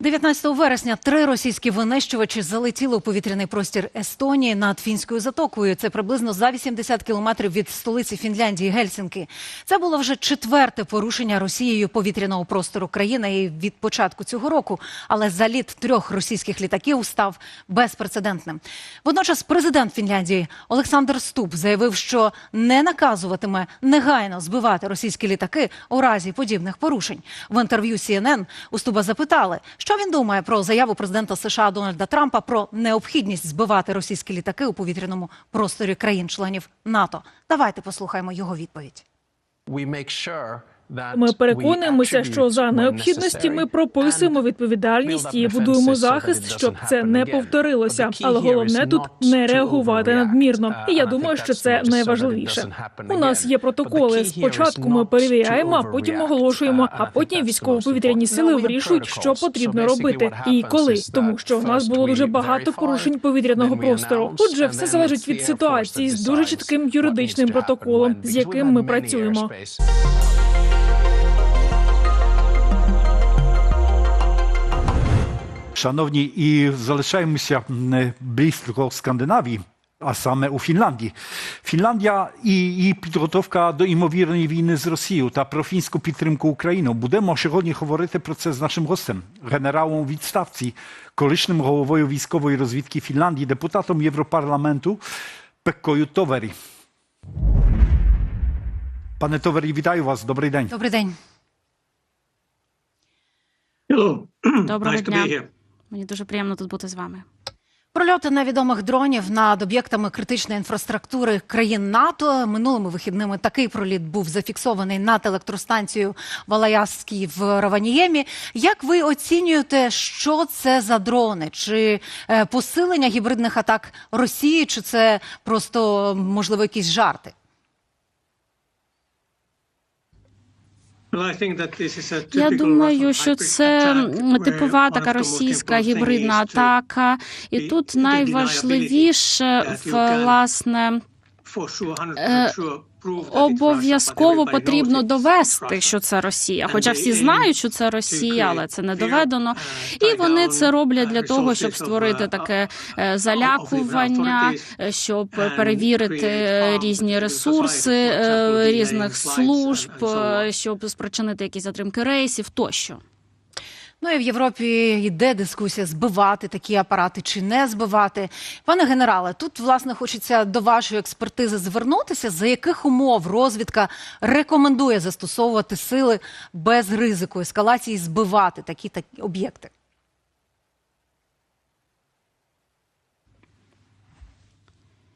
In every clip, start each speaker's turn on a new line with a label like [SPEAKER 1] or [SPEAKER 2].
[SPEAKER 1] 19 вересня три російські винищувачі залетіли у повітряний простір Естонії над фінською затокою. Це приблизно за 80 кілометрів від столиці Фінляндії Гельсінки. Це було вже четверте порушення Росією повітряного простору країни від початку цього року. Але заліт трьох російських літаків став безпрецедентним. Водночас президент Фінляндії Олександр Ступ заявив, що не наказуватиме негайно збивати російські літаки у разі подібних порушень. В інтерв'ю CNN у Стуба запитали, що він думає про заяву президента США Дональда Трампа про необхідність збивати російські літаки у повітряному просторі країн-членів НАТО. Давайте послухаємо його відповідь.
[SPEAKER 2] Ми переконуємося, що за необхідності ми прописуємо відповідальність і будуємо захист, щоб це не повторилося. Але головне тут не реагувати надмірно. І я думаю, що це найважливіше. У нас є протоколи. Спочатку ми перевіряємо, а потім оголошуємо. А потім військово-повітряні сили вирішують, що потрібно робити і коли, тому що у нас було дуже багато порушень повітряного простору. Отже, все залежить від ситуації з дуже чітким юридичним протоколом, з яким ми працюємо.
[SPEAKER 3] Шановні, і залишаємося м, близько Скандинавії, а саме у Фінляндії. Фінляндія і її підготовка до імовірної війни з Росією та про фінську підтримку України. Будемо сьогодні говорити про це з нашим гостем, генералом у відставці, колишнім головою військової розвідки Фінляндії, депутатом Європарламенту Пеккою Товері. Пане Товері, вітаю вас. Добрий день.
[SPEAKER 1] Добрий день.
[SPEAKER 4] Hello.
[SPEAKER 5] Доброго
[SPEAKER 4] nice to
[SPEAKER 5] дня. Мені дуже приємно тут бути з вами.
[SPEAKER 1] Прольоти невідомих дронів над об'єктами критичної інфраструктури країн НАТО минулими вихідними такий проліт був зафіксований над електростанцією Валаяській в Раваніємі. Як ви оцінюєте, що це за дрони? Чи е, посилення гібридних атак Росії, чи це просто можливо якісь жарти?
[SPEAKER 5] Я думаю, що це типова така російська гібридна атака, і тут найважливіше власне
[SPEAKER 4] for sure, 100%
[SPEAKER 5] Е, обов'язково потрібно довести, що це Росія. Хоча всі знають, що це Росія, але це не доведено.
[SPEAKER 4] uh,
[SPEAKER 5] І вони це роблять
[SPEAKER 4] uh,
[SPEAKER 5] для того, щоб створити таке е, залякування, е, щоб перевірити е, різні ресурси е, різних служб, е, щоб спричинити якісь затримки рейсів тощо.
[SPEAKER 1] Ну і в Європі йде дискусія збивати такі апарати чи не збивати. Пане генерале, тут власне хочеться до вашої експертизи звернутися. За яких умов розвідка рекомендує застосовувати сили без ризику ескалації, збивати такі такі об'єкти?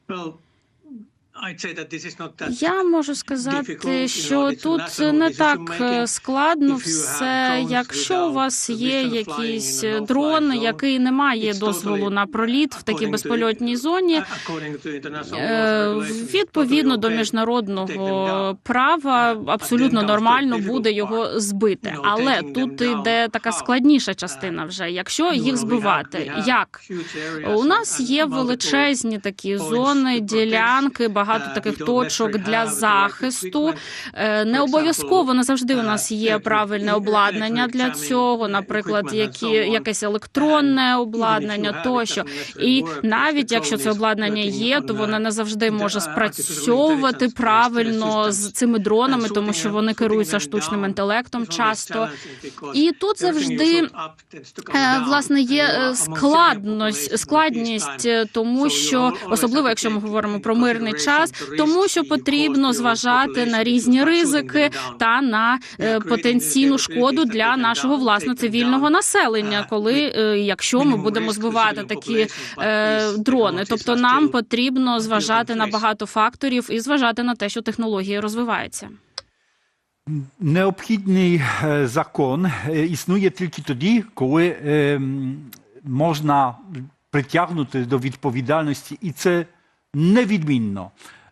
[SPEAKER 4] Well,
[SPEAKER 5] Я можу сказати, що тут не так е, складно все. Якщо у вас є якийсь дрон, який не має дозволу на проліт в такій безпольотній зоні, е, відповідно до міжнародного права абсолютно нормально буде його збити. Але тут йде така складніша частина вже. Якщо їх збивати, як? у нас є величезні такі зони, ділянки, багато таких точок для захисту. Е, Не обов'язково не завжди у нас є правильне обладнання для цього, наприклад, які якесь електронне обладнання тощо. І навіть якщо це обладнання є, то воно не завжди може спрацьовувати правильно з цими дронами, тому що вони керуються штучним інтелектом часто. І тут завжди е, власне є е, складність, складність, е, тому що особливо якщо ми говоримо про мирний час, тому що потрібно зважати на різні ризики та на е, потенційну шкоду для нашого власне цивільного населення, коли е, якщо ми будемо збивати такі е, дрони, тобто нам потрібно зважати на багато факторів і зважати на те, що технології розвиваються.
[SPEAKER 3] Необхідний е, закон е, існує тільки тоді, коли е, можна притягнути до відповідальності, і це невідмінно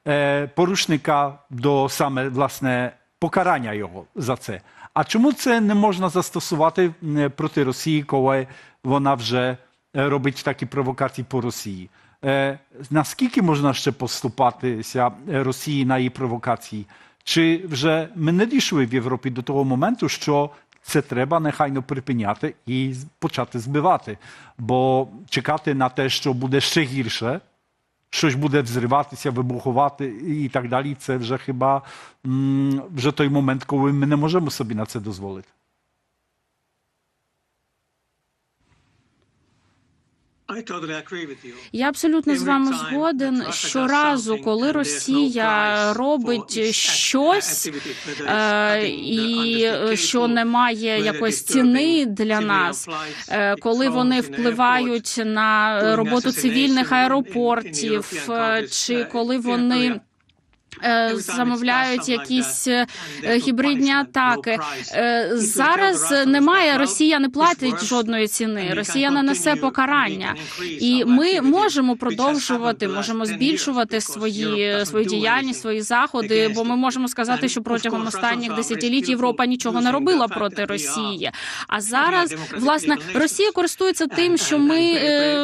[SPEAKER 3] е, порушника до саме власне покарання його за це. А чому це не можна застосувати проти Росії, коли вона вже е, робить такі провокації по Росії? Е, наскільки можна ще поступатися е, Росії на її провокації? Чи вже ми не дійшли в Європі до того моменту, що це треба нехайно припиняти і почати збивати. Бо чекати на те, що буде ще гірше, щось буде взриватися, вибухувати і так далі, це вже хіба вже той момент, коли ми не можемо собі на це дозволити.
[SPEAKER 5] Я абсолютно з вами згоден. Щоразу, коли Росія робить щось, е, і що не має якоїсь ціни для нас, е, коли вони впливають на роботу цивільних аеропортів, е, чи коли вони. Е, Замовляють якісь е, гібридні атаки. Е, Зараз немає Росія не платить жодної ціни. Росія не несе покарання, і ми можемо продовжувати, можемо збільшувати свої свою діяльність, свої заходи. Бо ми можемо сказати, що протягом останніх десятиліть Європа нічого не робила проти Росії. А зараз власне Росія користується тим, що ми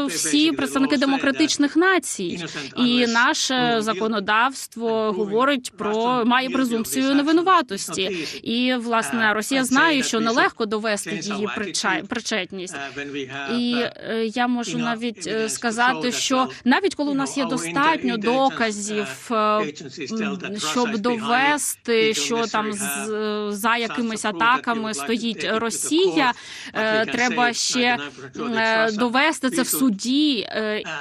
[SPEAKER 5] всі представники демократичних націй, і наше законодавство говорить про має презумпцію невинуватості. І власне Росія знає, що нелегко довести її причетність. І е, я можу навіть е, сказати, що навіть коли у нас є достатньо доказів, е, щоб довести, що там за якимись атаками стоїть Росія, треба ще довести це в суді,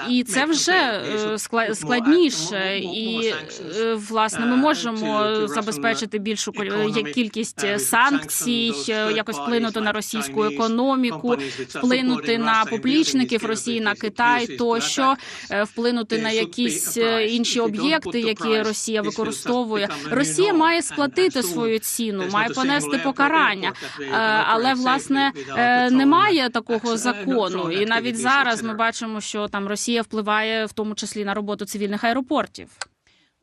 [SPEAKER 5] і це вже скла- складніше. І е, власне ми можемо забезпечити більшу кіль- кількість санкцій, е, якось вплинути на російську економіку, вплинути на поплічників Росії, на Китай, тощо е, вплинути на якісь е, інші об'єкти, які Росія використовує. Росія має сплатити свою ціну, має понести покарання, Е, але власне е, немає такого закону. І навіть зараз ми бачимо, що там Росія впливає в тому числі на роботу цивільних аеропортів.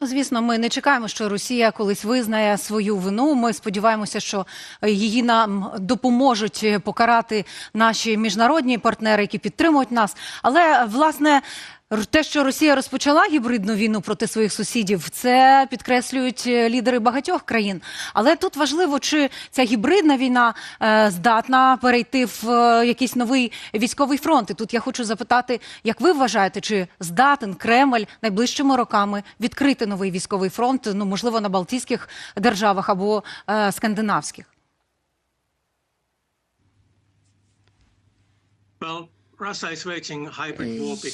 [SPEAKER 1] Звісно, ми не чекаємо, що Росія колись визнає свою вину. Ми сподіваємося, що її нам допоможуть покарати наші міжнародні партнери, які підтримують нас. Але власне. Те, що Росія розпочала гібридну війну проти своїх сусідів, це підкреслюють е, лідери багатьох країн. Але тут важливо, чи ця гібридна війна е, здатна перейти в е, якийсь новий військовий фронт. І тут я хочу запитати, як ви вважаєте, чи здатен Кремль найближчими роками відкрити новий військовий фронт, ну можливо, на Балтійських державах або е, скандинавських?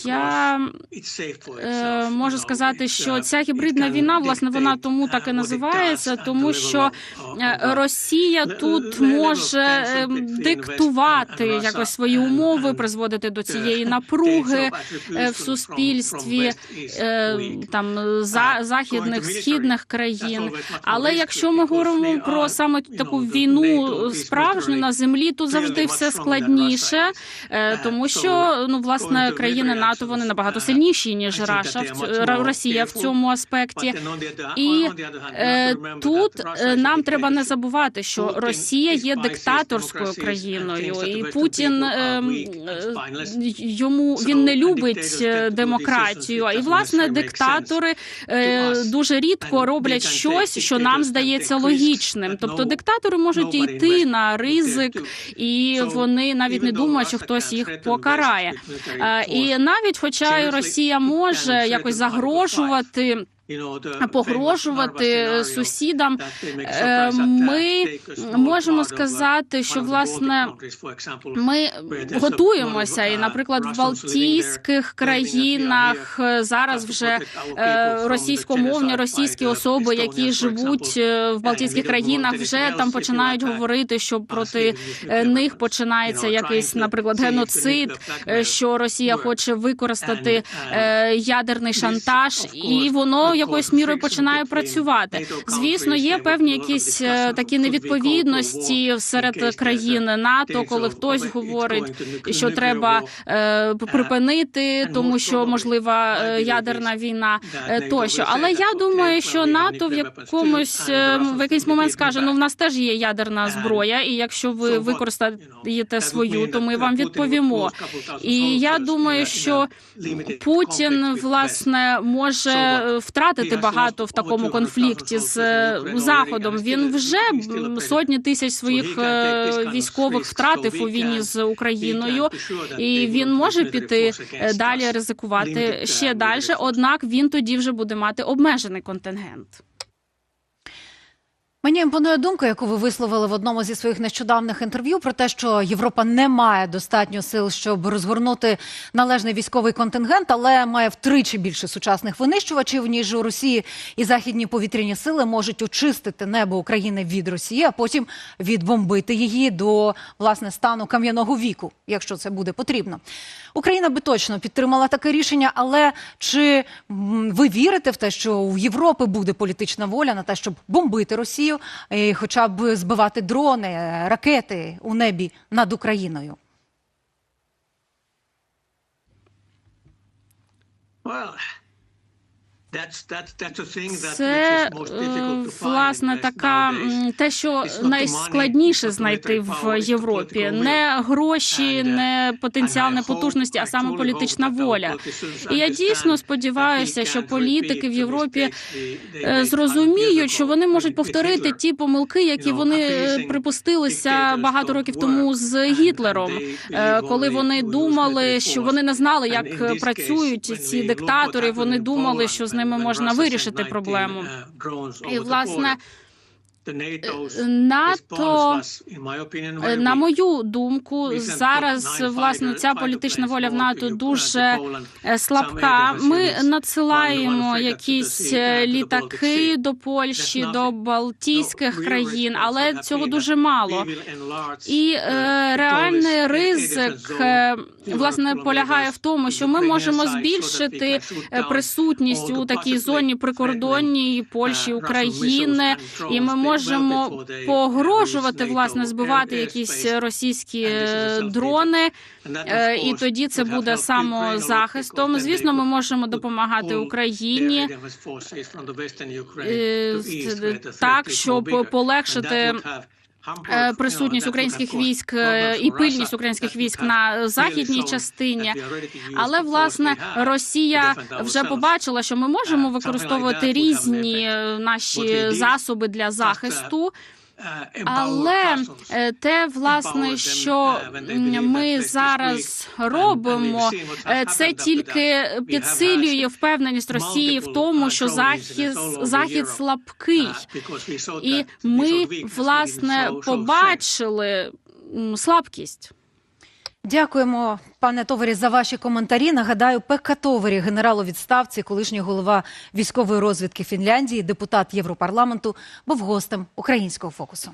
[SPEAKER 5] Я е, можу сказати, що ця гібридна війна, власне, вона тому так і називається, тому що е, Росія тут може е, диктувати якось свої умови, призводити до цієї напруги е, в суспільстві там за західних східних країн. Але якщо ми говоримо про саме таку війну справжню на землі, тут завжди все складніше, тому що ну власне країни НАТО вони набагато сильніші ніж Раша в Росія в цьому аспекті. І е, тут е, нам треба не забувати, що Росія є диктаторською країною, і Путін е, е, йому він не любить е, демократію. І власне диктатори е, дуже рідко роблять щось, що нам здається логічним. Тобто диктатори можуть йти на ризик, і вони навіть не думають, що хтось їх покарає. Е, І навіть, хоча і Росія може якось загрожувати. Погрожувати сусідам, е, ми можемо сказати, що власне ми готуємося, і, наприклад, в Балтійських країнах зараз вже е, російськомовні російські особи, які живуть е, в Балтійських країнах, вже там починають говорити, що проти них починається якийсь, наприклад, геноцид, що Росія хоче використати ядерний шантаж, і воно якоюсь мірою починає працювати. Звісно, є певні якісь е, такі невідповідності серед країн НАТО, коли хтось говорить, що треба е, припинити, тому що можлива е, ядерна війна е, тощо. Але я думаю, що НАТО в якомусь е, в якийсь момент скаже: ну в нас теж є ядерна зброя, і якщо ви використаєте свою, то ми вам відповімо. І я думаю, що Путін власне може е, втратити втратити багато в такому конфлікті з заходом. Він вже сотні тисяч своїх е, військових втратив у війні з Україною, і він може піти е, далі ризикувати ще далі. Однак він тоді вже буде мати обмежений контингент.
[SPEAKER 1] Мені імпонує думка, яку ви висловили в одному зі своїх нещодавних інтерв'ю про те, що Європа не має достатньо сил, щоб розгорнути належний військовий контингент, але має втричі більше сучасних винищувачів ніж у Росії. І західні повітряні сили можуть очистити небо України від Росії, а потім відбомбити її до власне стану кам'яного віку, якщо це буде потрібно. Україна би точно підтримала таке рішення, але чи ви вірите в те, що у Європи буде політична воля на те, щоб бомбити Росію, і хоча б збивати дрони, е, ракети у небі над Україною?
[SPEAKER 4] Well,
[SPEAKER 5] Це е, власне така те, що найскладніше знайти в Європі. Не гроші,
[SPEAKER 4] uh,
[SPEAKER 5] не потенціал, не потужності, а саме політична воля. І я дійсно сподіваюся, що політики в Європі е, зрозуміють,
[SPEAKER 4] 100
[SPEAKER 5] що вони можуть повторити ті помилки, які вони е, припустилися багато років тому з Гітлером, е, коли вони думали, що вони не знали, як працюють ці диктатори. Вони думали, що з ними можна вирішити
[SPEAKER 4] sent 19,
[SPEAKER 5] проблему.
[SPEAKER 4] uh,
[SPEAKER 5] І власне. НАТО, Е, На мою думку, зараз власне ця політична воля в НАТО
[SPEAKER 4] uh,
[SPEAKER 5] дуже е, слабка. Ми надсилаємо якісь е, літаки до Польщі, до. Балтійських країн, але цього дуже мало. І
[SPEAKER 4] the-
[SPEAKER 5] е, ризик е, власне полягає в тому, що ми можемо збільшити е, присутність у такій зоні прикордонній Польщі,
[SPEAKER 4] uh,
[SPEAKER 5] України, і ми можемо
[SPEAKER 4] uh,
[SPEAKER 5] погрожувати власне збивати якісь російські е, дрони. Е, І тоді це буде самозахистом. Звісно, ми можемо допомагати Україні. е, так, щоб полегшити, Е, Присутність українських військ е, і пильність українських військ на західній частині. Але власне Росія вже побачила, що ми можемо
[SPEAKER 4] Uh,
[SPEAKER 5] використовувати різні е, наші засоби для захисту.
[SPEAKER 4] Uh,
[SPEAKER 5] Але е, те, власне, що
[SPEAKER 4] uh,
[SPEAKER 5] ми зараз робимо, е, це тільки підсилює впевненість Росії в тому,
[SPEAKER 4] uh,
[SPEAKER 5] що захід, захід слабкий.
[SPEAKER 4] Uh,
[SPEAKER 5] І ми, власне, побачили слабкість.
[SPEAKER 1] Дякуємо, пане Товарі, за ваші коментарі. Нагадаю, Пекка Товарі, генерал у відставці, колишній голова військової розвідки Фінляндії, депутат Європарламенту, був гостем українського фокусу.